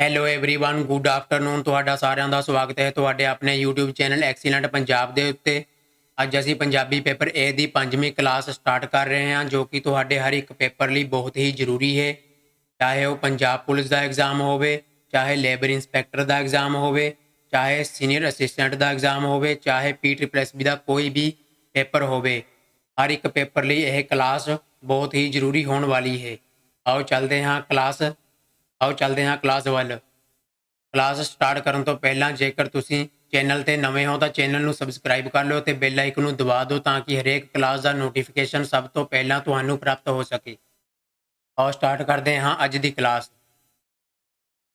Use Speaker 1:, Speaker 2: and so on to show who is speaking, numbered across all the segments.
Speaker 1: Hello everyone good afternoon ਤੁਹਾਡਾ ਸਾਰਿਆਂ ਦਾ ਸਵਾਗਤ ਹੈ ਤੁਹਾਡੇ ਆਪਣੇ YouTube ਚੈਨਲ ਐਕਸੀਲੈਂਟ ਪੰਜਾਬ ਦੇ ਉੱਤੇ ਅੱਜ ਅਸੀਂ ਪੰਜਾਬੀ ਪੇਪਰ A ਦੀ ਪੰਜਵੀਂ ਕਲਾਸ ਸਟਾਰਟ ਕਰ ਰਹੇ ਹਾਂ ਜੋ ਕਿ ਤੁਹਾਡੇ ਹਰ ਇੱਕ ਪੇਪਰ ਲਈ ਬਹੁਤ ਹੀ ਜ਼ਰੂਰੀ ਹੈ ਚਾਹੇ ਉਹ ਪੰਜਾਬ ਪੁਲਿਸ ਦਾ ਐਗਜ਼ਾਮ ਹੋਵੇ ਚਾਹੇ ਲੇਬਰ ਇੰਸਪੈਕਟਰ ਦਾ ਐਗਜ਼ਾਮ ਹੋਵੇ ਚਾਹੇ ਸੀਨੀਅਰ ਅਸਿਸਟੈਂਟ ਦਾ ਐਗਜ਼ਾਮ ਹੋਵੇ ਚਾਹੇ ਪੀਟੀਪੀਐਸਬੀ ਦਾ ਕੋਈ ਵੀ ਪੇਪਰ ਹੋਵੇ ਹਰ ਇੱਕ ਪੇਪਰ ਲਈ ਇਹ ਕਲਾਸ ਬਹੁਤ ਹੀ ਜ਼ਰੂਰੀ ਹੋਣ ਵਾਲੀ ਹੈ ਆਓ ਚੱਲਦੇ ਹਾਂ ਕਲਾਸ ਆਓ ਚੱਲਦੇ ਹਾਂ ਕਲਾਸ ਵੱਲ। ਕਲਾਸ ਸਟਾਰਟ ਕਰਨ ਤੋਂ ਪਹਿਲਾਂ ਜੇਕਰ ਤੁਸੀਂ ਚੈਨਲ ਤੇ ਨਵੇਂ ਹੋ ਤਾਂ ਚੈਨਲ ਨੂੰ ਸਬਸਕ੍ਰਾਈਬ ਕਰ ਲਓ ਤੇ ਬੈਲ ਆਈਕਨ ਨੂੰ ਦਬਾ ਦਿਓ ਤਾਂ ਕਿ ਹਰੇਕ ਕਲਾਸ ਦਾ ਨੋਟੀਫਿਕੇਸ਼ਨ ਸਭ ਤੋਂ ਪਹਿਲਾਂ ਤੁਹਾਨੂੰ ਪ੍ਰਾਪਤ ਹੋ ਸਕੇ। ਆਓ ਸਟਾਰਟ ਕਰਦੇ ਹਾਂ ਅੱਜ ਦੀ ਕਲਾਸ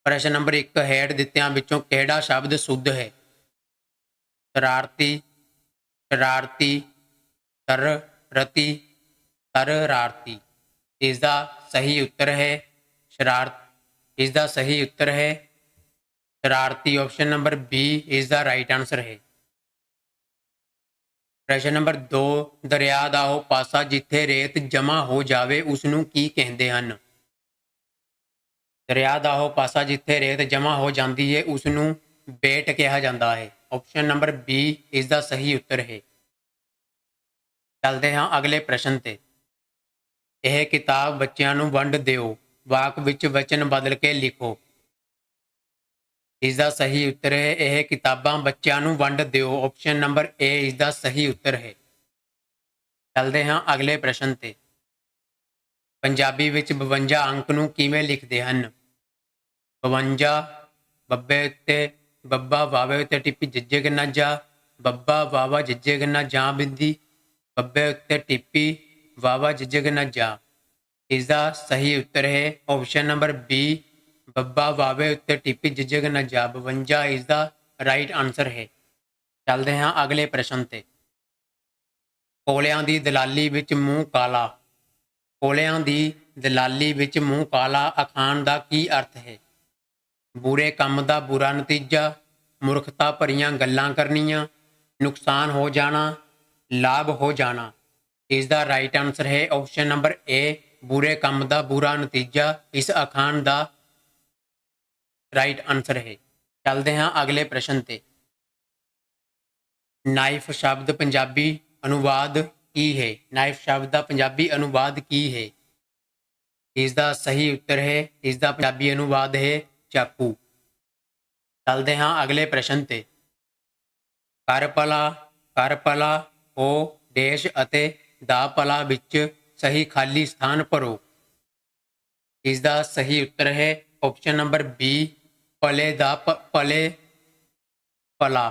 Speaker 1: ਪ੍ਰਸ਼ਨ ਨੰਬਰ 1 ਹੈਡ ਦਿੱਤਿਆਂ ਵਿੱਚੋਂ ਕਿਹੜਾ ਸ਼ਬਦ ਸ਼ੁੱਧ ਹੈ? ਸ਼ਰਾਰਤੀ ਸ਼ਰਾਰਤੀ ਤਰ, ਰਤੀ ਤਰਰਾਰਤੀ ਇਸ ਦਾ ਸਹੀ ਉੱਤਰ ਹੈ ਸ਼ਰਾਰਤ। ਇਸ ਦਾ ਸਹੀ ਉੱਤਰ ਹੈ। ਸ਼ਰਾਰਤੀ ਆਪਸ਼ਨ ਨੰਬਰ ਬੀ ਇਸ ਦਾ ਰਾਈਟ ਆਨਸਰ ਹੈ। ਪ੍ਰਸ਼ਨ ਨੰਬਰ 2 ਦਰਿਆ ਦਾ ਉਹ ਪਾਸਾ ਜਿੱਥੇ ਰੇਤ ਜਮ੍ਹਾਂ ਹੋ ਜਾਵੇ ਉਸ ਨੂੰ ਕੀ ਕਹਿੰਦੇ ਹਨ? ਦਰਿਆ ਦਾ ਉਹ ਪਾਸਾ ਜਿੱਥੇ ਰੇਤ ਜਮ੍ਹਾਂ ਹੋ ਜਾਂਦੀ ਹੈ ਉਸ ਨੂੰ ਬੇਟ ਕਿਹਾ ਜਾਂਦਾ ਹੈ। ਆਪਸ਼ਨ ਨੰਬਰ ਬੀ ਇਸ ਦਾ ਸਹੀ ਉੱਤਰ ਹੈ। ਚੱਲਦੇ ਹਾਂ ਅਗਲੇ ਪ੍ਰਸ਼ਨ ਤੇ। ਇਹ ਕਿਤਾਬ ਬੱਚਿਆਂ ਨੂੰ ਵੰਡ ਦਿਓ। ਵਾਕ ਵਿੱਚ ਵਚਨ ਬਦਲ ਕੇ ਲਿਖੋ। ਇਸ ਦਾ ਸਹੀ ਉੱਤਰ ਹੈ, ਇਹ ਕਿਤਾਬਾਂ ਬੱਚਿਆਂ ਨੂੰ ਵੰਡ ਦਿਓ। ਆਪਸ਼ਨ ਨੰਬਰ A ਇਸ ਦਾ ਸਹੀ ਉੱਤਰ ਹੈ। ਚੱਲਦੇ ਹਾਂ ਅਗਲੇ ਪ੍ਰਸ਼ਨ ਤੇ। ਪੰਜਾਬੀ ਵਿੱਚ 52 ਅੰਕ ਨੂੰ ਕਿਵੇਂ ਲਿਖਦੇ ਹਨ? 52 ਬੱਬੇ ਉੱਤੇ, ਬੱਬਾ ਵਾਵੇ ਉੱਤੇ ਟਿੱਪੀ ਜੱਜੇ ਗਨਾ ਜਾ, ਬੱਬਾ ਵਾਵਾ ਜੱਜੇ ਗਨਾ ਜਾਂ ਬਿੰਦੀ, ਬੱਬੇ ਉੱਤੇ ਟਿੱਪੀ ਵਾਵਾ ਜੱਜੇ ਗਨਾ ਜਾ। ਇਸ ਦਾ ਸਹੀ ਉੱਤਰ ਹੈ। ਆਪਸ਼ਨ ਨੰਬਰ ਬੀ ਬੱਬਾ ਵਾਵੇ ਉੱਤੇ ਟਿੱਪੀ ਜੱਜੇ ਗਨਾ ਜਾ 52 ਇਸ ਦਾ ਰਾਈਟ ਆਨਸਰ ਹੈ। ਚੱਲਦੇ ਹਾਂ ਅਗਲੇ ਪ੍ਰਸ਼ਨ ਤੇ। ਕੋਲਿਆਂ ਦੀ ਦਲਾਲੀ ਵਿੱਚ ਮੂੰਹ ਕਾਲਾ। ਕੋਲਿਆਂ ਦੀ ਦਲਾਲੀ ਵਿੱਚ ਮੂੰਹ ਕਾਲਾ ਅਖਾਣ ਦਾ ਕੀ ਅਰਥ ਹੈ? ਬੁਰੇ ਕੰਮ ਦਾ ਬੁਰਾ ਨਤੀਜਾ, ਮੂਰਖਤਾ ਭਰੀਆਂ ਗੱਲਾਂ ਕਰਨੀਆਂ, ਨੁਕਸਾਨ ਹੋ ਜਾਣਾ, ਲਾਭ ਹੋ ਜਾਣਾ। ਇਸ ਦਾ ਰਾਈਟ ਆਨਸਰ ਹੈ। ਆਪਸ਼ਨ ਨੰਬਰ A ਬੁਰੇ ਕੰਮ ਦਾ ਬੁਰਾ ਨਤੀਜਾ, ਇਸ ਅਖਾਣ ਦਾ ਰਾਈਟ ਆਨਸਰ ਹੈ। ਚੱਲਦੇ ਹਾਂ ਅਗਲੇ ਪ੍ਰਸ਼ਨ ਤੇ। ਨਾਈਫ ਸ਼ਬਦ ਪੰਜਾਬੀ ਅਨੁਵਾਦ ਕੀ ਹੈ? ਨਾਈਫ ਸ਼ਬਦ ਦਾ ਪੰਜਾਬੀ ਅਨੁਵਾਦ ਕੀ ਹੈ? ਇਸ ਦਾ ਸਹੀ ਉੱਤਰ ਹੈ, ਇਸ ਦਾ ਪੰਜਾਬੀ ਅਨੁਵਾਦ ਹੈ ਚਾਕੂ। ਚੱਲਦੇ ਹਾਂ ਅਗਲੇ ਪ੍ਰਸ਼ਨ ਤੇ। ਕਰ ਭਲਾ ਕਰ ਭਲਾ ਉਹ ਦੇਸ਼ ਅਤੇ ਦਾ ਪਲਾ ਵਿੱਚ ਸਹੀ ਖਾਲੀ ਸਥਾਨ ਭਰੋ ਇਸ ਦਾ ਸਹੀ ਉੱਤਰ ਹੈ ਆਪਸ਼ਨ ਨੰਬਰ ਬੀ ਪਲੇ ਦਾ ਪਲੇ ਪਲਾ ਭਲਾ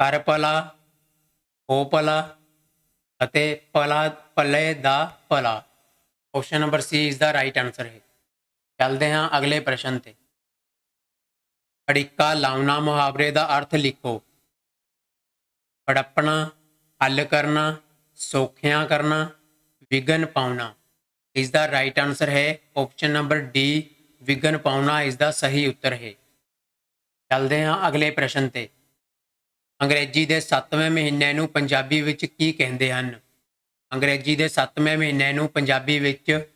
Speaker 1: ਕਰ ਭਲਾ ਹੋ ਭਲਾ ਅਤੇ ਭਲਾ ਭਲੇ ਦਾ ਭਲਾ ਆਪਸ਼ਨ ਨੰਬਰ ਸੀ ਇਸ ਦਾ ਰਾਈਟ ਆਨਸਰ ਹੈ ਚੱਲਦੇ ਹਾਂ ਅਗਲੇ ਪ੍ਰਸ਼ਨ ਤੇ ਅੜਿੱਕਾ ਲਾਉਣਾ ਮੁਹਾਵਰੇ ਦਾ ਅਰਥ ਲਿਖੋ ਹੜੱਪਣਾ ਹੱਲ ਕਰਨਾ ਸੌਖਿਆਂ ਕਰਨਾ ਵਿਗਨ ਪਾਉਣਾ। ਇਸ ਦਾ ਰਾਈਟ ਆਨਸਰ ਹੈ ਆਪਸ਼ਨ ਨੰਬਰ ਡੀ ਵਿਗਨ ਪਾਉਣਾ। ਇਸ ਦਾ ਸਹੀ ਉੱਤਰ ਹੈ। ਚੱਲਦੇ ਹਾਂ ਅਗਲੇ ਪ੍ਰਸ਼ਨ ਤੇ। ਅੰਗਰੇਜ਼ੀ ਦੇ 7ਵੇਂ ਮਹੀਨੇ ਨੂੰ ਪੰਜਾਬੀ ਵਿੱਚ ਕੀ ਕਹਿੰਦੇ ਹਨ? ਅੰਗਰੇਜ਼ੀ ਦੇ 7ਵੇਂ ਮਹੀਨੇ ਨੂੰ ਪੰਜਾਬੀ ਵਿੱਚ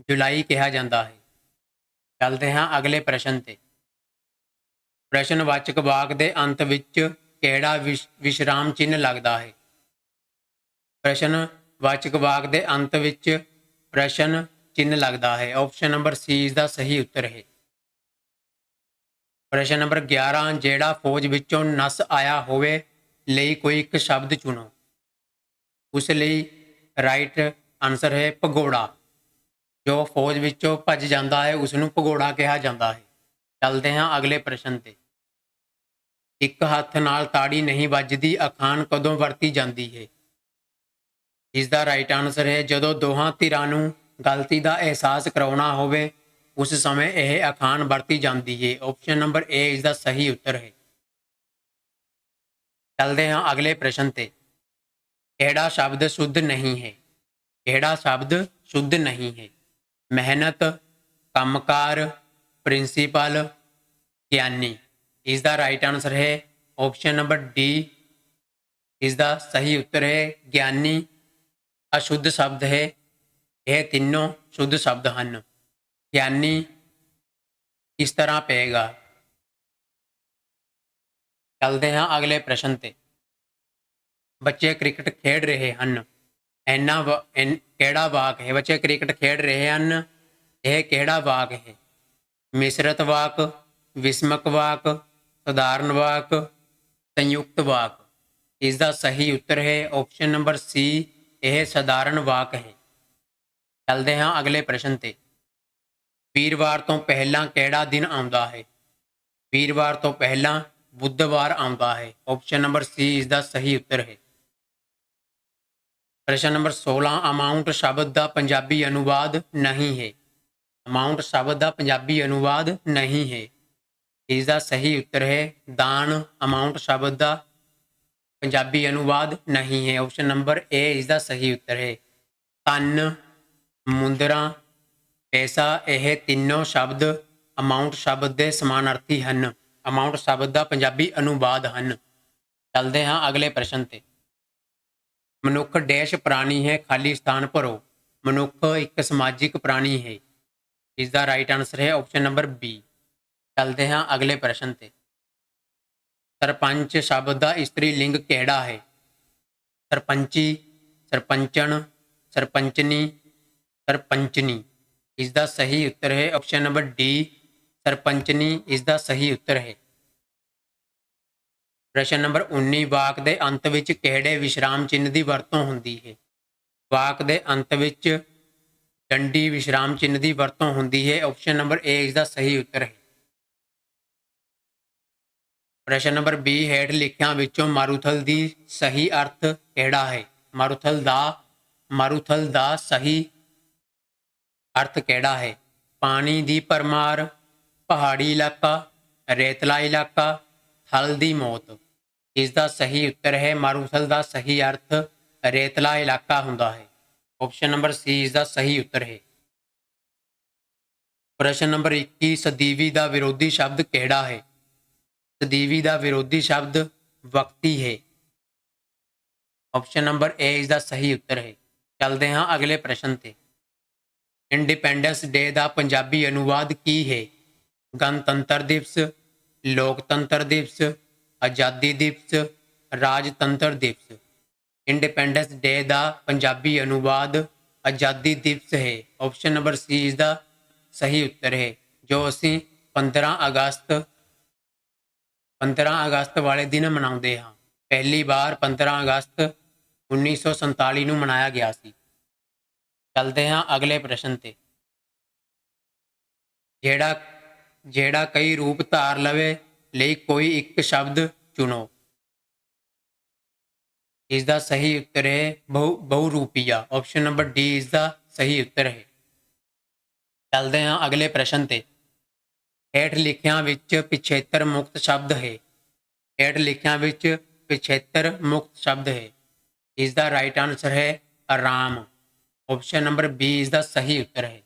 Speaker 1: ਜੁਲਾਈ ਕਿਹਾ ਜਾਂਦਾ ਹੈ। ਚੱਲਦੇ ਹਾਂ ਅਗਲੇ ਪ੍ਰਸ਼ਨ ਤੇ। ਪ੍ਰਸ਼ਨਵਾਚਕ ਵਾਕ ਦੇ ਅੰਤ ਵਿੱਚ ਕਿਹੜਾ ਵਿਸ਼- ਵਿਸ਼ਰਾਮ ਚਿੰਨ੍ਹ ਲੱਗਦਾ ਹੈ? ਪ੍ਰਸ਼ਨ ਪ੍ਰਸ਼ਨਵਾਚਕ ਵਾਕ ਦੇ ਅੰਤ ਵਿੱਚ ਪ੍ਰਸ਼ਨ ਚਿੰਨ੍ਹ ਲੱਗਦਾ ਹੈ। ਆਪਸ਼ਨ ਨੰਬਰ ਸੀ ਇਸ ਦਾ ਸਹੀ ਉੱਤਰ ਹੈ। ਪ੍ਰਸ਼ਨ ਨੰਬਰ 11 ਜਿਹੜਾ ਫੌਜ ਵਿੱਚੋਂ ਨਸ ਆਇਆ ਹੋਵੇ ਲਈ ਕੋਈ ਇੱਕ ਸ਼ਬਦ ਚੁਣੋ। ਉਸ ਲਈ ਰਾਈਟ ਆਨਸਰ ਹੈ ਭਗੋੜਾ। ਜੋ ਫੌਜ ਵਿੱਚੋਂ ਭੱਜ ਜਾਂਦਾ ਹੈ ਉਸ ਨੂੰ ਭਗੋੜਾ ਕਿਹਾ ਜਾਂਦਾ ਹੈ। ਚੱਲਦੇ ਹਾਂ ਅਗਲੇ ਪ੍ਰਸ਼ਨ ਤੇ। ਇੱਕ ਹੱਥ ਨਾਲ ਤਾੜੀ ਨਹੀਂ ਵੱਜਦੀ, ਅਖਾਣ ਕਦੋਂ ਵਰਤੀ ਜਾਂਦੀ ਹੈ? ਇਸ ਦਾ ਰਾਈਟ ਆਨਸਰ ਹੈ, ਜਦੋਂ ਦੋਹਾਂ ਧਿਰਾਂ ਨੂੰ ਗਲਤੀ ਦਾ ਅਹਿਸਾਸ ਕਰਾਉਣਾ ਹੋਵੇ, ਉਸ ਸਮੇਂ ਇਹ ਅਖਾਣ ਵਰਤੀ ਜਾਂਦੀ ਹੈ ਆਪਸ਼ਨ ਨੰਬਰ A ਇਸ ਦਾ ਸਹੀ ਉੱਤਰ ਹੈ। ਚੱਲਦੇ ਹਾਂ ਅਗਲੇ ਪ੍ਰਸ਼ਨ ਤੇ। ਕਿਹੜਾ ਸ਼ਬਦ ਸ਼ੁੱਧ ਨਹੀਂ ਹੈ? ਕਿਹੜਾ ਸ਼ਬਦ ਸ਼ੁੱਧ ਨਹੀਂ ਹੈ? ਮਿਹਨਤ, ਕੰਮਕਾਰ ਪ੍ਰਿੰਸੀਪਲ ਗਿਆਨੀ। ਇਸ ਦਾ ਰਾਈਟ ਆਨਸਰ ਹੈ। ਆਪਸ਼ਨ ਨੰਬਰ ਡੀ ਇਸ ਦਾ ਸਹੀ ਉੱਤਰ ਹੈ। ਗਿਆਨੀ ਅਸ਼ੁੱਧ ਸ਼ਬਦ ਹੈ। ਇਹ ਤਿੰਨੋਂ ਸ਼ੁੱਧ ਸ਼ਬਦ ਹਨ। ਗਿਆਨੀ ਕਿਸ ਤਰ੍ਹਾਂ ਪਏਗਾ। ਚੱਲਦੇ ਹਾਂ ਅਗਲੇ ਪ੍ਰਸ਼ਨ ਤੇ। ਬੱਚੇ ਕ੍ਰਿਕਟ ਖੇਡ ਰਹੇ ਹਨ। ਐਨਾ ਵਾ- ਕਿਹੜਾ ਵਾਕ ਹੈ? ਬੱਚੇ ਕ੍ਰਿਕਟ ਖੇਡ ਰਹੇ ਹਨ। ਇਹ ਕਿਹੜਾ ਵਾਕ ਹੈ? ਮਿਸ਼ਰਤ ਵਾਕ, ਵਿਸਮਕ ਵਾਕ, ਸਧਾਰਨ ਵਾਕ, ਸੰਯੁਕਤ ਵਾਕ। ਇਸ ਦਾ ਸਹੀ ਉੱਤਰ ਹੈ। ਆਪਸ਼ਨ ਨੰਬਰ ਸੀ ਇਹ ਸਧਾਰਨ ਵਾਕ ਹੈ। ਚੱਲਦੇ ਹਾਂ ਅਗਲੇ ਪ੍ਰਸ਼ਨ ਤੇ। ਵੀਰਵਾਰ ਤੋਂ ਪਹਿਲਾਂ ਕਿਹੜਾ ਦਿਨ ਆਉਂਦਾ ਹੈ? ਵੀਰਵਾਰ ਤੋਂ ਪਹਿਲਾਂ ਬੁੱਧਵਾਰ ਆਉਂਦਾ ਹੈ। ਆਪਸ਼ਨ ਨੰਬਰ ਸੀ ਇਸ ਦਾ ਸਹੀ ਉੱਤਰ ਹੈ। ਪ੍ਰਸ਼ਨ ਨੰਬਰ 16 ਅਮਾਉਂਟ ਸ਼ਬਦ ਦਾ ਪੰਜਾਬੀ ਅਨੁਵਾਦ ਨਹੀਂ ਹੈ। ਅਮਾਉਂਟ ਸ਼ਬਦ ਦਾ ਪੰਜਾਬੀ ਅਨੁਵਾਦ ਨਹੀਂ ਹੈ। ਇਸ ਦਾ ਸਹੀ ਉੱਤਰ ਹੈ, ਦਾਨ ਅਮਾਉਂਟ ਸ਼ਬਦ ਦਾ ਪੰਜਾਬੀ ਅਨੁਵਾਦ ਨਹੀਂ ਹੈ। ਆਪਸ਼ਨ ਨੰਬਰ ਏ ਇਸ ਦਾ ਸਹੀ ਉੱਤਰ ਹੈ। ਤਨ ਮੁੰਦਰਾ, ਪੈਸਾ, ਇਹ ਤਿੰਨੋਂ ਸ਼ਬਦ ਅਮਾਉਂਟ ਸ਼ਬਦ ਦੇ ਸਮਾਨਾਰਥੀ ਹਨ। ਅਮਾਉਂਟ ਸ਼ਬਦ ਦਾ ਪੰਜਾਬੀ ਅਨੁਵਾਦ ਹਨ। ਚੱਲਦੇ ਹਾਂ ਅਗਲੇ ਪ੍ਰਸ਼ਨ ਤੇ। ਮਨੁੱਖ ਡੈਸ਼ ਪ੍ਰਾਣੀ ਹੈ, ਖਾਲੀ ਸਥਾਨ ਭਰੋ। ਮਨੁੱਖ ਇੱਕ ਸਮਾਜਿਕ ਪ੍ਰਾਣੀ ਹੈ। ਇਸ ਦਾ ਰਾਈਟ ਆਨਸਰ ਹੈ ਆਪਸ਼ਨ ਨੰਬਰ ਬੀ ਚੱਲਦੇ ਹਾਂ ਅਗਲੇ ਪ੍ਰਸ਼ਨ ਤੇ। ਸਰਪੰਚ ਸ਼ਬਦ ਦਾ ਇਸਤਰੀ ਲਿੰਗ ਕਿਹੜਾ ਹੈ? ਸਰਪੰਚੀ, ਸਰਪੰਚਣ, ਸਰਪੰਚਨੀ ਸਰਪੰਚਨੀ। ਇਸ ਦਾ ਸਹੀ ਉੱਤਰ ਹੈ ਆਪਸ਼ਨ ਨੰਬਰ ਡੀ ਸਰਪੰਚਨੀ। ਇਸ ਦਾ ਸਹੀ ਉੱਤਰ ਹੈ। ਪ੍ਰਸ਼ਨ ਨੰਬਰ 19 ਵਾਕ ਦੇ ਅੰਤ ਵਿੱਚ ਕਿਹੜੇ ਵਿਸ਼ਰਾਮ ਚਿੰਨ੍ਹ ਦੀ ਵਰਤੋਂ ਹੁੰਦੀ ਹੈ? ਵਾਕ ਦੇ ਅੰਤ ਵਿੱਚ ਡੰਡੀ ਵਿਸ਼ਰਾਮ ਚਿੰਨ੍ਹ ਦੀ ਵਰਤੋਂ ਹੁੰਦੀ ਹੈ। ਆਪਸ਼ਨ ਨੰਬਰ ਏ ਇਸ ਦਾ ਸਹੀ ਉੱਤਰ ਹੈ। ਪ੍ਰਸ਼ਨ ਨੰਬਰ 20 ਹੇਠ ਲਿਖਿਆਂ ਵਿੱਚੋਂ ਮਾਰੂਥਲ ਦੀ ਸਹੀ ਅਰਥ ਕਿਹੜਾ ਹੈ? ਮਾਰੂਥਲ ਦਾ ਮਾਰੂਥਲ ਦਾ ਸਹੀ ਅਰਥ ਕਿਹੜਾ ਹੈ? ਪਾਣੀ ਦੀ ਪਰਮਾਰ ਪਹਾੜੀ ਇਲਾਕਾ, ਰੇਤਲਾ ਇਲਾਕਾ, ਥਲ ਦੀ ਮੌਤ। ਇਸ ਦਾ ਸਹੀ ਉੱਤਰ ਹੈ, ਮਾਰੂਥਲ ਦਾ ਸਹੀ ਅਰਥ ਰੇਤਲਾ ਇਲਾਕਾ ਹੁੰਦਾ ਹੈ। ਆਪਸ਼ਨ ਨੰਬਰ ਸੀ ਇਸ ਦਾ ਸਹੀ ਉੱਤਰ ਹੈ। ਪ੍ਰਸ਼ਨ ਨੰਬਰ 21 ਸਦੀਵੀ ਦਾ ਵਿਰੋਧੀ ਸ਼ਬਦ ਕਿਹੜਾ ਹੈ? ਸਦੀਵੀ ਦਾ ਵਿਰੋਧੀ ਸ਼ਬਦ ਵਕਤੀ ਹੈ। ਆਪਸ਼ਨ ਨੰਬਰ ਏ ਇਸ ਦਾ ਸਹੀ ਉੱਤਰ ਹੈ। ਚੱਲਦੇ ਹਾਂ ਅਗਲੇ ਪ੍ਰਸ਼ਨ ਤੇ। ਇੰਡੀਪੈਂਡੈਂਸ ਡੇ ਦਾ ਪੰਜਾਬੀ ਅਨੁਵਾਦ ਕੀ ਹੈ? ਗਣਤੰਤਰ ਦਿਵਸ, ਲੋਕਤੰਤਰ ਦਿਵਸ, ਆਜ਼ਾਦੀ ਦਿਵਸ, ਰਾਜਤੰਤਰ ਦਿਵਸ। ਇੰਡੀਪੈਂਡੈਂਸ ਡੇ ਦਾ ਪੰਜਾਬੀ ਅਨੁਵਾਦ ਆਜ਼ਾਦੀ ਦਿਵਸ ਹੈ। ਆਪਸ਼ਨ ਨੰਬਰ ਸੀ ਇਸ ਦਾ ਸਹੀ ਉੱਤਰ ਹੈ, ਜੋ ਅਸੀਂ 15 ਅਗਸਤ 15 ਅਗਸਤ ਵਾਲੇ ਦਿਨ ਮਨਾਉਂਦੇ ਹਾਂ। ਪਹਿਲੀ ਵਾਰ 15 ਅਗਸਤ 1947 ਨੂੰ ਮਨਾਇਆ ਗਿਆ ਸੀ। ਚੱਲਦੇ ਹਾਂ ਅਗਲੇ ਪ੍ਰਸ਼ਨ ਤੇ। ਜਿਹੜਾ ਜਿਹੜਾ ਕਈ ਰੂਪ ਧਾਰ ਲਵੇ, ਲਈ ਕੋਈ ਇੱਕ ਸ਼ਬਦ ਚੁਣੋ। ਇਸ ਦਾ ਸਹੀ ਉੱਤਰ ਹੈ ਬਹੁ ਬਹੁ ਰੂਪੀਆ ਆਪਸ਼ਨ ਨੰਬਰ ਡੀ ਇਸ ਦਾ ਸਹੀ ਉੱਤਰ ਹੈ। ਚੱਲਦੇ ਹਾਂ ਅਗਲੇ ਪ੍ਰਸ਼ਨ ਤੇ। ਹੇਠ ਲਿਖਿਆਂ ਵਿੱਚ ਪਿਛੇਤਰ ਮੁਕਤ ਸ਼ਬਦ ਹੈ। ਹੇਠ ਲਿਖਿਆਂ ਵਿੱਚ ਪਿਛੇਤਰ ਮੁਕਤ ਸ਼ਬਦ ਹੈ। ਇਸ ਦਾ ਰਾਈਟ ਆਨਸਰ ਹੈ ਆਰਾਮ। ਆਪਸ਼ਨ ਨੰਬਰ ਬੀ ਇਸ ਦਾ ਸਹੀ ਉੱਤਰ ਹੈ।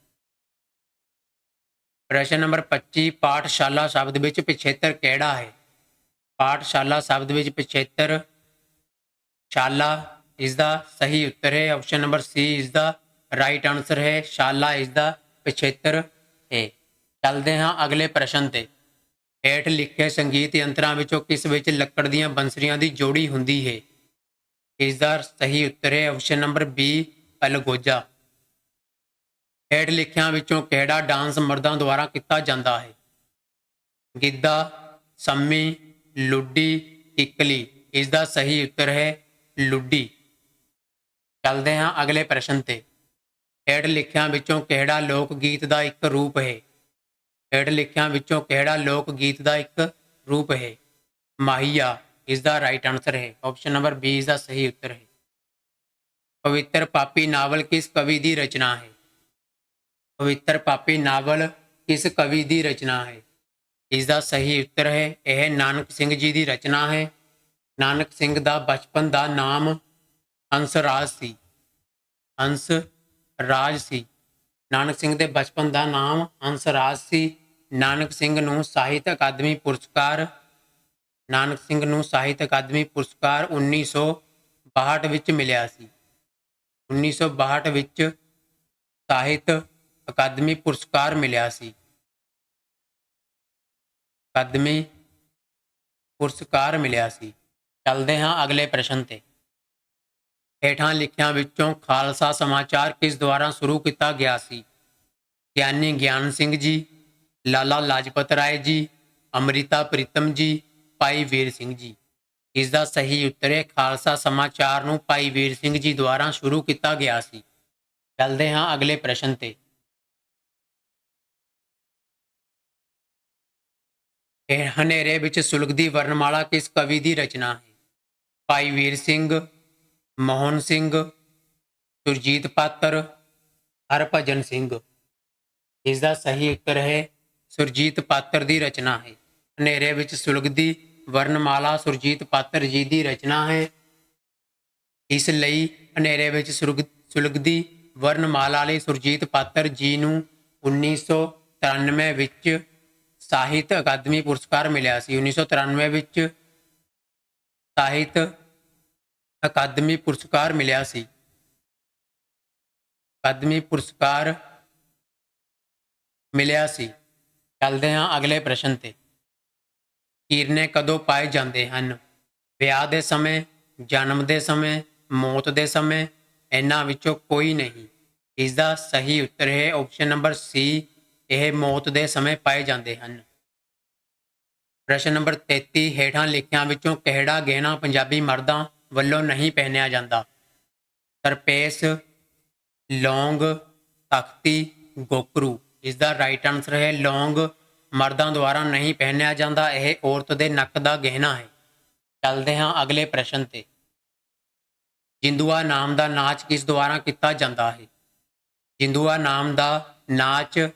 Speaker 1: ਪ੍ਰਸ਼ਨ ਨੰਬਰ 25 ਪਾਠਸ਼ਾਲਾ ਸ਼ਬਦ ਵਿੱਚ ਪਿਛੇਤਰ ਕਿਹੜਾ ਹੈ? ਪਾਠਸ਼ਾਲਾ ਸ਼ਬਦ ਵਿੱਚ ਪਿਛੇਤਰ ਸ਼ਾਲਾ ਇਸ ਦਾ ਸਹੀ ਉੱਤਰ ਹੈ। ਆਪਸ਼ਨ ਨੰਬਰ ਸੀ ਇਸ ਦਾ ਰਾਈਟ ਆਨਸਰ ਹੈ। ਸ਼ਾਲਾ ਇਸ ਦਾ ਪਿਛੇਤਰ ਹੈ। ਚੱਲਦੇ ਹਾਂ ਅਗਲੇ ਪ੍ਰਸ਼ਨ ਤੇ। ਹੇਠ ਲਿਖੇ ਸੰਗੀਤ ਯੰਤਰਾਂ ਵਿੱਚੋਂ ਕਿਸ ਵਿੱਚ ਲੱਕੜ ਦੀਆਂ ਬੰਸਰੀਆਂ ਦੀ ਜੋੜੀ ਹੁੰਦੀ ਹੈ? ਇਸ ਦਾ ਸਹੀ ਉੱਤਰ ਹੈ ਆਪਸ਼ਨ ਨੰਬਰ ਬੀ ਅਲਗੋਜਾ। ਹੇਠ ਲਿਖਿਆਂ ਵਿੱਚੋਂ ਕਿਹੜਾ ਡਾਂਸ ਮਰਦਾਂ ਦੁਆਰਾ ਕੀਤਾ ਜਾਂਦਾ ਹੈ? ਗਿੱਧਾ, ਸੰਮੀ, ਲੁੱਡੀ, ਕਿੱਕਲੀ। ਇਸ ਦਾ ਸਹੀ ਉੱਤਰ ਹੈ ਲੁੱਡੀ। ਚੱਲਦੇ ਹਾਂ ਅਗਲੇ ਪ੍ਰਸ਼ਨ ਤੇ। ਹੇਠ ਲਿਖਿਆਂ ਵਿੱਚੋਂ ਕਿਹੜਾ ਲੋਕ ਗੀਤ ਦਾ ਇੱਕ ਰੂਪ ਹੈ? ਹੇਠ ਲਿਖਿਆਂ ਵਿੱਚੋਂ ਕਿਹੜਾ ਲੋਕ ਗੀਤ ਦਾ ਇੱਕ ਰੂਪ ਹੈ? ਮਾਹੀਆ ਇਸ ਦਾ ਰਾਈਟ ਆਨਸਰ ਹੈ। ਆਪਸ਼ਨ ਨੰਬਰ ਬੀ ਇਸ ਦਾ ਸਹੀ ਉੱਤਰ ਹੈ। ਪਵਿੱਤਰ ਪਾਪੀ ਨਾਵਲ ਕਿਸ ਕਵੀ ਦੀ ਰਚਨਾ ਹੈ? ਪਵਿੱਤਰ ਪਾਪੀ ਨਾਵਲ ਕਿਸ ਕਵੀ ਦੀ ਰਚਨਾ ਹੈ? ਇਸ ਦਾ ਸਹੀ ਉੱਤਰ ਹੈ, ਇਹ ਨਾਨਕ ਸਿੰਘ ਜੀ ਦੀ ਰਚਨਾ ਹੈ। ਨਾਨਕ ਸਿੰਘ ਦਾ ਬਚਪਨ ਦਾ ਨਾਮ ਹੰਸ ਰਾਜ ਸੀ। ਹੰਸ ਰਾਜ ਸੀ। ਨਾਨਕ ਸਿੰਘ ਦੇ ਬਚਪਨ ਦਾ ਨਾਮ ਹੰਸਰਾਜ ਸੀ। ਨਾਨਕ ਸਿੰਘ ਨੂੰ ਸਾਹਿਤ ਅਕਾਦਮੀ ਪੁਰਸਕਾਰ, ਨਾਨਕ ਸਿੰਘ ਨੂੰ ਸਾਹਿਤ ਅਕਾਦਮੀ ਪੁਰਸਕਾਰ 1962 ਵਿੱਚ ਮਿਲਿਆ ਸੀ। 1962 ਵਿੱਚ ਸਾਹਿਤ ਅਕਾਦਮੀ ਪੁਰਸਕਾਰ ਮਿਲਿਆ ਸੀ। ਅਕਾਦਮੀ ਪੁਰਸਕਾਰ ਮਿਲਿਆ ਸੀ। ਚੱਲਦੇ ਹਾਂ ਅਗਲੇ ਪ੍ਰਸ਼ਨ ਤੇ। ਹੇਠਾਂ ਲਿਖਿਆਂ ਵਿੱਚੋਂ ਖਾਲਸਾ ਸਮਾਚਾਰ ਕਿਸ ਦੁਆਰਾ ਸ਼ੁਰੂ ਕੀਤਾ ਗਿਆ ਸੀ? ਗਿਆਨੀ ਗਿਆਨ ਸਿੰਘ ਜੀ, ਲਾਲਾ ਲਾਜਪਤ ਰਾਏ ਜੀ, ਅੰਮ੍ਰਿਤਾ ਪ੍ਰੀਤਮ ਜੀ, ਭਾਈ ਵੀਰ ਸਿੰਘ ਜੀ। ਇਸ ਦਾ ਸਹੀ ਉੱਤਰ ਹੈ ਖਾਲਸਾ ਸਮਾਚਾਰ ਨੂੰ ਭਾਈ ਵੀਰ ਸਿੰਘ ਜੀ ਦੁਆਰਾ ਸ਼ੁਰੂ ਕੀਤਾ ਗਿਆ ਸੀ। ਚੱਲਦੇ ਹਾਂ ਅਗਲੇ ਪ੍ਰਸ਼ਨ ਤੇ। ਹਨੇਰੇ ਵਿੱਚ ਸੁਲਗਦੀ ਵਰਣਮਾਲਾ ਕਿਸ ਕਵੀ ਦੀ ਰਚਨਾ ਹੈ? ਭਾਈ ਵੀਰ ਸਿੰਘ ਮੋਹਨ ਸਿੰਘ, ਸੁਰਜੀਤ ਪਾਤਰ, ਹਰਭਜਨ ਸਿੰਘ। ਇਸ ਦਾ ਸਹੀ ਉੱਤਰ ਹੈ, ਸੁਰਜੀਤ ਪਾਤਰ ਦੀ ਰਚਨਾ ਹੈ। ਹਨੇਰੇ ਵਿੱਚ ਸੁਲਗਦੀ ਵਰਣਮਾਲਾ ਸੁਰਜੀਤ ਪਾਤਰ ਜੀ ਦੀ ਰਚਨਾ ਹੈ। ਇਸ ਲਈ ਹਨੇਰੇ ਵਿੱਚ ਸੁਰਗ- ਸੁਲਗਦੀ ਵਰਣਮਾਲਾ ਲਈ ਸੁਰਜੀਤ ਪਾਤਰ ਜੀ ਨੂੰ 1993 ਵਿੱਚ ਸਾਹਿਤ ਅਕਾਦਮੀ ਪੁਰਸਕਾਰ ਮਿਲਿਆ ਸੀ। 1993 ਵਿੱਚ ਸਾਹਿਤ ਅਕਾਦਮੀ ਪੁਰਸਕਾਰ ਮਿਲਿਆ ਸੀ। ਅਕਾਦਮੀ ਪੁਰਸਕਾਰ ਮਿਲਿਆ ਸੀ। ਚੱਲਦੇ ਹਾਂ ਅਗਲੇ ਪ੍ਰਸ਼ਨ ਤੇ। ਕੀਰਨੇ ਕਦੋਂ ਪਾਏ ਜਾਂਦੇ ਹਨ? ਵਿਆਹ ਦੇ ਸਮੇਂ, ਜਨਮ ਦੇ ਸਮੇਂ, ਮੌਤ ਦੇ ਸਮੇਂ, ਇਹਨਾਂ ਵਿੱਚੋਂ ਕੋਈ ਨਹੀਂ। ਇਸ ਦਾ ਸਹੀ ਉੱਤਰ ਹੈ ਆਪਸ਼ਨ ਨੰਬਰ ਸੀ ਇਹ ਮੌਤ ਦੇ ਸਮੇਂ ਪਾਏ ਜਾਂਦੇ ਹਨ। ਪ੍ਰਸ਼ਨ ਨੰਬਰ 33 ਹੇਠਾਂ ਲਿਖਿਆਂ ਵਿੱਚੋਂ ਕਿਹੜਾ ਗਹਿਣਾ ਪੰਜਾਬੀ ਮਰਦਾਂ ਵੱਲੋਂ ਨਹੀਂ ਪਹਿਨਿਆ ਜਾਂਦਾ। ਸਰਪੇਸ ਲੌਂਗ, ਤਖਤੀ, ਗੋਕਰੂ। ਇਸ ਦਾ ਰਾਈਟ ਆਨਸਰ ਹੈ, ਲੌਂਗ ਮਰਦਾਂ ਦੁਆਰਾ ਨਹੀਂ ਪਹਿਨਿਆ ਜਾਂਦਾ। ਇਹ ਔਰਤ ਦੇ ਨੱਕ ਦਾ ਗਹਿਣਾ ਹੈ। ਚੱਲਦੇ ਹਾਂ ਅਗਲੇ ਪ੍ਰਸ਼ਨ ਤੇ। ਜਿੰਦੂਆ ਨਾਮ ਦਾ ਨਾਚ ਕਿਸ ਦੁਆਰਾ ਕੀਤਾ ਜਾਂਦਾ ਹੈ? ਜਿੰਦੂਆ ਨਾਮ ਦਾ ਨਾਚ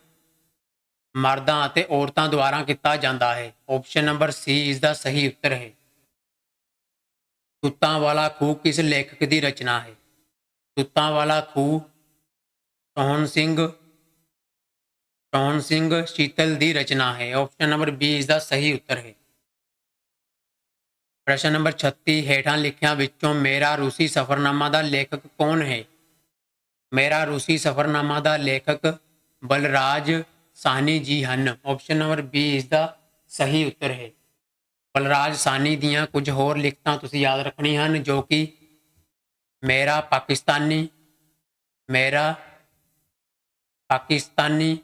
Speaker 1: ਮਰਦਾਂ ਅਤੇ ਔਰਤਾਂ ਦੁਆਰਾ ਕੀਤਾ ਜਾਂਦਾ ਹੈ। ਆਪਸ਼ਨ ਨੰਬਰ ਸੀ ਇਸ ਦਾ ਸਹੀ ਉੱਤਰ ਹੈ। ਤੁੱਤਾਂ ਵਾਲਾ ਖੂਹ ਕਿਸ ਲੇਖਕ ਦੀ ਰਚਨਾ ਹੈ? ਤੁੱਤਾਂ ਵਾਲਾ ਖੂਹ ਸੋਹਣ ਸਿੰਘ ਸੋਹਣ ਸਿੰਘ ਸ਼ੀਤਲ ਦੀ ਰਚਨਾ ਹੈ। ਆਪਸ਼ਨ ਨੰਬਰ ਬੀ ਇਸ ਦਾ ਸਹੀ ਉੱਤਰ ਹੈ। ਪ੍ਰਸ਼ਨ ਨੰਬਰ 36 ਹੇਠਾਂ ਲਿਖਿਆਂ ਵਿੱਚੋਂ ਮੇਰਾ ਰੂਸੀ ਸਫ਼ਰਨਾਮਾ ਦਾ ਲੇਖਕ ਕੌਣ ਹੈ? ਮੇਰਾ ਰੂਸੀ ਸਫ਼ਰਨਾਮਾ ਦਾ ਲੇਖਕ ਬਲਰਾਜ ਸਾਹਨੀ ਜੀ ਹਨ। ਆਪਸ਼ਨ ਨੰਬਰ ਬੀ ਇਸ ਦਾ ਸਹੀ ਉੱਤਰ ਹੈ। ਬਲਰਾਜ ਸਾਨੀ ਦੀਆਂ ਕੁਝ ਹੋਰ ਲਿਖਤਾਂ ਤੁਸੀਂ ਯਾਦ ਰੱਖਣੀਆਂ ਹਨ, ਜੋ ਕਿ ਮੇਰਾ ਪਾਕਿਸਤਾਨੀ ਮੇਰਾ ਪਾਕਿਸਤਾਨੀ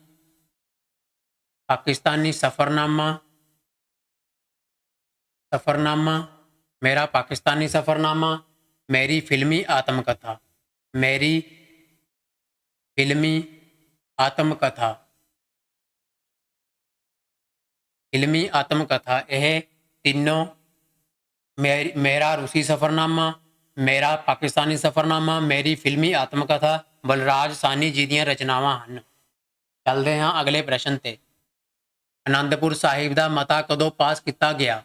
Speaker 1: ਪਾਕਿਸਤਾਨੀ ਸਫ਼ਰਨਾਮਾ ਸਫ਼ਰਨਾਮਾ, ਮੇਰਾ ਪਾਕਿਸਤਾਨੀ ਸਫ਼ਰਨਾਮਾ, ਮੇਰੀ ਫਿਲਮੀ ਆਤਮ ਕਥਾ ਮੇਰੀ ਫਿਲਮੀ ਆਤਮ ਕਥਾ ਫਿਲਮੀ ਆਤਮ ਕਥਾ ਇਹ ਤਿੰਨੋਂ ਮੇਰੀ- ਮੇਰਾ ਰੂਸੀ ਸਫ਼ਰਨਾਮਾ, ਮੇਰਾ ਪਾਕਿਸਤਾਨੀ ਸਫ਼ਰਨਾਮਾ, ਮੇਰੀ ਫਿਲਮੀ ਆਤਮਕਥਾ ਬਲਰਾਜ ਸਾਨੀ ਜੀ ਦੀਆਂ ਰਚਨਾਵਾਂ ਹਨ। ਚੱਲਦੇ ਹਾਂ ਅਗਲੇ ਪ੍ਰਸ਼ਨ ਤੇ। ਅਨੰਦਪੁਰ ਸਾਹਿਬ ਦਾ ਮਤਾ ਕਦੋਂ ਪਾਸ ਕੀਤਾ ਗਿਆ?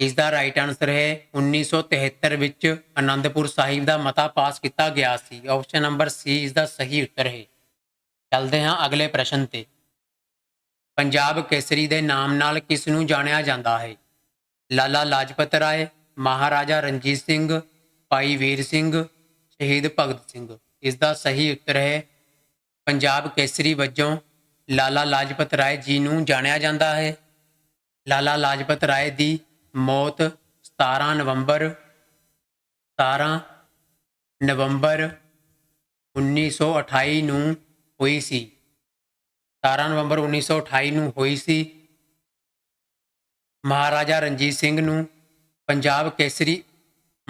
Speaker 1: ਇਸ ਦਾ ਰਾਈਟ ਆਨਸਰ ਹੈ 1973 ਵਿੱਚ ਅਨੰਦਪੁਰ ਸਾਹਿਬ ਦਾ ਮਤਾ ਪਾਸ ਕੀਤਾ ਗਿਆ ਸੀ। ਆਪਸ਼ਨ ਨੰਬਰ ਸੀ ਇਸ ਦਾ ਸਹੀ ਉੱਤਰ ਹੈ। ਚੱਲਦੇ ਹਾਂ ਅਗਲੇ ਪ੍ਰਸ਼ਨ ਤੇ। ਪੰਜਾਬ ਕੇਸਰੀ ਦੇ ਨਾਮ ਨਾਲ ਕਿਸ ਨੂੰ ਜਾਣਿਆ ਜਾਂਦਾ ਹੈ? ਲਾਲਾ ਲਾਜਪਤ ਰਾਏ, ਮਹਾਰਾਜਾ ਰਣਜੀਤ ਸਿੰਘ, ਭਾਈ ਵੀਰ ਸਿੰਘ, ਸ਼ਹੀਦ ਭਗਤ ਸਿੰਘ। ਇਸ ਦਾ ਸਹੀ ਉੱਤਰ ਹੈ, ਪੰਜਾਬ ਕੇਸਰੀ ਵਜੋਂ ਲਾਲਾ ਲਾਜਪਤ ਰਾਏ ਜੀ ਨੂੰ ਜਾਣਿਆ ਜਾਂਦਾ ਹੈ। ਲਾਲਾ ਲਾਜਪਤ ਰਾਏ ਦੀ ਮੌਤ 17 ਨਵੰਬਰ 17 ਨਵੰਬਰ 1928 ਨੂੰ ਹੋਈ ਸੀ। 17 ਨਵੰਬਰ 1928 ਨੂੰ ਹੋਈ ਸੀ। ਮਹਾਰਾਜਾ ਰਣਜੀਤ ਸਿੰਘ ਨੂੰ ਪੰਜਾਬ ਕੇਸਰੀ,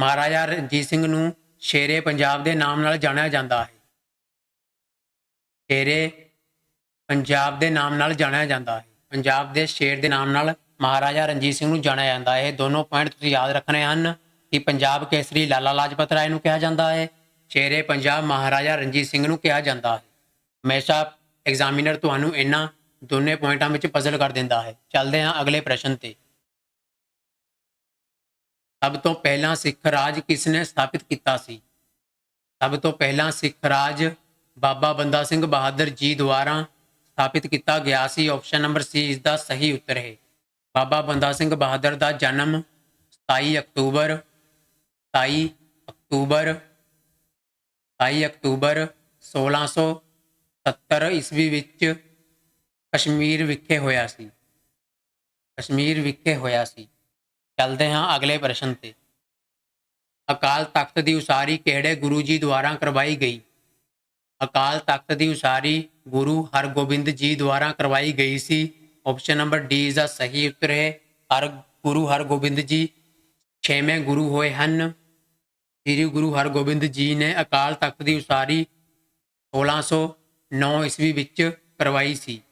Speaker 1: ਮਹਾਰਾਜਾ ਰਣਜੀਤ ਸਿੰਘ ਨੂੰ ਸ਼ੇਰੇ ਪੰਜਾਬ ਦੇ ਨਾਮ ਨਾਲ ਜਾਣਿਆ ਜਾਂਦਾ ਹੈ। ਸ਼ੇਰੇ ਪੰਜਾਬ ਦੇ ਨਾਮ ਨਾਲ ਜਾਣਿਆ ਜਾਂਦਾ ਹੈ। ਪੰਜਾਬ ਦੇ ਸ਼ੇਰ ਦੇ ਨਾਮ ਨਾਲ ਮਹਾਰਾਜਾ ਰਣਜੀਤ ਸਿੰਘ ਨੂੰ ਜਾਣਿਆ ਜਾਂਦਾ ਹੈ। ਦੋਨੋਂ ਪੁਆਇੰਟ ਤੁਸੀਂ ਯਾਦ ਰੱਖਣੇ ਹਨ ਕਿ ਪੰਜਾਬ ਕੇਸਰੀ ਲਾਲਾ ਲਾਜਪਤ ਰਾਏ ਨੂੰ ਕਿਹਾ ਜਾਂਦਾ ਹੈ। ਸ਼ੇਰੇ ਪੰਜਾਬ ਮਹਾਰਾਜਾ ਰਣਜੀਤ ਸਿੰਘ ਨੂੰ ਕਿਹਾ ਜਾਂਦਾ ਹੈ। ਹਮੇਸ਼ਾ ਐਗਜ਼ਾਮੀਨਰ ਤੁਹਾਨੂੰ ਇਹਨਾਂ ਦੋਨੇ ਪੁਆਇੰਟਾਂ ਵਿੱਚ ਪਜ਼ਲ ਕਰ ਦਿੰਦਾ ਹੈ। ਚੱਲਦੇ ਹਾਂ ਅਗਲੇ ਪ੍ਰਸ਼ਨ ਤੇ। ਸਭ ਤੋਂ ਪਹਿਲਾਂ ਸਿੱਖ ਰਾਜ ਕਿਸ ਨੇ ਸਥਾਪਿਤ ਕੀਤਾ ਸੀ? ਸਭ ਤੋਂ ਪਹਿਲਾਂ ਸਿੱਖ ਰਾਜ ਬਾਬਾ ਬੰਦਾ ਸਿੰਘ ਬਹਾਦਰ ਜੀ ਦੁਆਰਾ ਸਥਾਪਿਤ ਕੀਤਾ ਗਿਆ ਸੀ। ਆਪਸ਼ਨ ਨੰਬਰ ਸੀ ਇਸ ਦਾ ਸਹੀ ਉੱਤਰ ਹੈ। ਬਾਬਾ ਬੰਦਾ ਸਿੰਘ ਬਹਾਦਰ ਦਾ ਜਨਮ 27 ਅਕਤੂਬਰ 27 ਅਕਤੂਬਰ 27 ਅਕਤੂਬਰ 1670 ਈਸਵੀ ਵਿੱਚ ਕਸ਼ਮੀਰ ਵਿਖੇ ਹੋਇਆ ਸੀ। ਕਸ਼ਮੀਰ ਵਿਖੇ ਹੋਇਆ ਸੀ। ਚੱਲਦੇ ਹਾਂ ਅਗਲੇ ਪ੍ਰਸ਼ਨ ਤੇ। ਅਕਾਲ ਤਖਤ ਦੀ ਉਸਾਰੀ ਕਿਹੜੇ ਗੁਰੂ ਜੀ ਦੁਆਰਾ ਕਰਵਾਈ ਗਈ? ਅਕਾਲ ਤਖਤ ਦੀ ਉਸਾਰੀ ਗੁਰੂ ਹਰਗੋਬਿੰਦ ਜੀ ਦੁਆਰਾ ਕਰਵਾਈ ਗਈ ਸੀ। ਆਪਸ਼ਨ ਨੰਬਰ ਡੀ ਇਸ ਦਾ ਸਹੀ ਉੱਤਰ ਹੈ। ਹਰ ਗੁਰੂ ਹਰਗੋਬਿੰਦ ਜੀ ਛੇਵੇਂ ਗੁਰੂ ਹੋਏ ਹਨ। ਸ੍ਰੀ ਗੁਰੂ ਹਰਗੋਬਿੰਦ ਜੀ ਨੇ ਅਕਾਲ ਤਖਤ ਦੀ ਉਸਾਰੀ 1609 ਈਸਵੀ ਵਿੱਚ ਕਰਵਾਈ ਸੀ।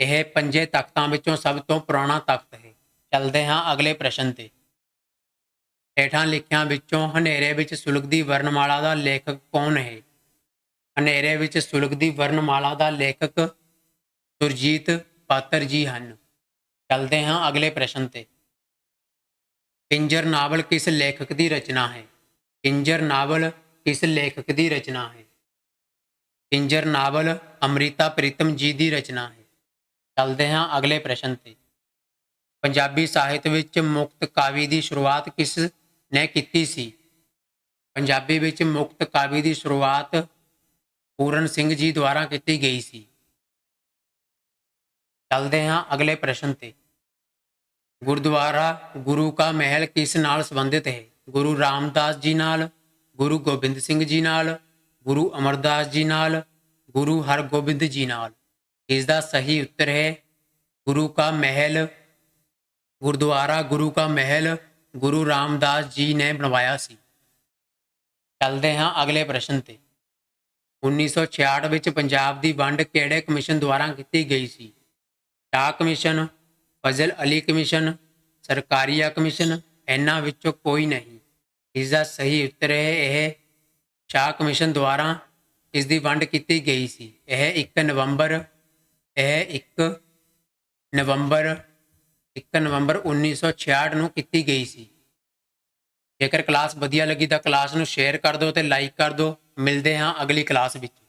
Speaker 1: ਇਹ ਪੰਜੇ ਤਖਤਾਂ ਵਿੱਚੋਂ ਸਭ ਤੋਂ ਪੁਰਾਣਾ ਤਖਤ ਹੈ। ਚੱਲਦੇ ਹਾਂ ਅਗਲੇ ਪ੍ਰਸ਼ਨ ਤੇ। ਹੇਠਾਂ ਲਿਖਿਆਂ ਵਿੱਚੋਂ ਹਨੇਰੇ ਵਿੱਚ ਸੁਲਗਦੀ ਵਰਣਮਾਲਾ ਦਾ ਲੇਖਕ ਕੌਣ ਹੈ? ਹਨੇਰੇ ਵਿੱਚ ਸੁਲਗਦੀ ਵਰਣਮਾਲਾ ਦਾ ਲੇਖਕ ਸੁਰਜੀਤ ਪਾਤਰ ਜੀ ਹਨ। ਚੱਲਦੇ ਹਾਂ ਅਗਲੇ ਪ੍ਰਸ਼ਨ ਤੇ। ਪਿੰਜਰ ਨਾਵਲ ਕਿਸ ਲੇਖਕ ਦੀ ਰਚਨਾ ਹੈ? ਪਿੰਜਰ ਨਾਵਲ ਕਿਸ ਲੇਖਕ ਦੀ ਰਚਨਾ ਹੈ? ਪਿੰਜਰ ਨਾਵਲ ਅੰਮ੍ਰਿਤਾ ਪ੍ਰੀਤਮ ਜੀ ਦੀ ਰਚਨਾ ਹੈ। ਚੱਲਦੇ ਹਾਂ ਅਗਲੇ ਪ੍ਰਸ਼ਨ ਤੇ। ਪੰਜਾਬੀ ਸਾਹਿਤ ਵਿੱਚ ਮੁਕਤ ਕਾਵਿ ਦੀ ਸ਼ੁਰੂਆਤ ਕਿਸ ਨੇ ਕੀਤੀ ਸੀ? ਪੰਜਾਬੀ ਵਿੱਚ ਮੁਕਤ ਕਾਵਿ ਦੀ ਸ਼ੁਰੂਆਤ ਪੂਰਨ ਸਿੰਘ ਜੀ ਦੁਆਰਾ ਕੀਤੀ ਗਈ ਸੀ। ਚੱਲਦੇ ਹਾਂ ਅਗਲੇ ਪ੍ਰਸ਼ਨ ਤੇ। ਗੁਰਦੁਆਰਾ ਗੁਰੂ ਕਾ ਮਹਿਲ ਕਿਸ ਨਾਲ ਸੰਬੰਧਿਤ ਹੈ? ਗੁਰੂ ਰਾਮਦਾਸ ਜੀ ਨਾਲ, ਗੁਰੂ ਗੋਬਿੰਦ ਸਿੰਘ ਜੀ ਨਾਲ ਗੁਰੂ ਅਮਰਦਾਸ ਜੀ ਨਾਲ, ਗੁਰੂ ਹਰਗੋਬਿੰਦ ਜੀ ਨਾਲ। ਇਸ ਦਾ ਸਹੀ ਉੱਤਰ ਹੈ, ਗੁਰੂ ਕਾ ਮਹਿਲ, ਗੁਰਦੁਆਰਾ ਗੁਰੂ ਕਾ ਮਹਿਲ, ਗੁਰੂ ਰਾਮਦਾਸ ਜੀ ਨੇ ਬਣਵਾਇਆ ਸੀ। ਚੱਲਦੇ ਹਾਂ ਅਗਲੇ ਪ੍ਰਸ਼ਨ ਤੇ। 1966 ਵਿੱਚ ਪੰਜਾਬ ਦੀ ਵੰਡ ਕਿਹੜੇ ਕਮਿਸ਼ਨ ਦੁਆਰਾ ਕੀਤੀ ਗਈ ਸੀ? Shah commission, Fazal Ali commission, Sarkaria commission, ਇਹਨਾਂ ਵਿੱਚੋਂ ਕੋਈ ਨਹੀਂ। ਇਸ ਦਾ ਸਹੀ ਉੱਤਰ ਹੈ ਇਹ ਸ਼ਾਹ ਕਮਿਸ਼ਨ ਦੁਆਰਾ ਇਸ ਦੀ ਵੰਡ ਕੀਤੀ ਗਈ ਸੀ। ਇਹ 1 ਨਵੰਬਰ, ਇਹ 1 ਨਵੰਬਰ 1 ਨਵੰਬਰ 1966 ਨੂੰ ਕੀਤੀ ਗਈ ਸੀ। ਜੇਕਰ ਕਲਾਸ ਵਧੀਆ ਲੱਗੀ ਤਾਂ ਕਲਾਸ ਨੂੰ ਸ਼ੇਅਰ ਕਰ ਦਿਓ ਤੇ ਲਾਈਕ ਕਰ ਦਿਓ। ਮਿਲਦੇ ਹਾਂ ਅਗਲੀ ਕਲਾਸ ਵਿੱਚ।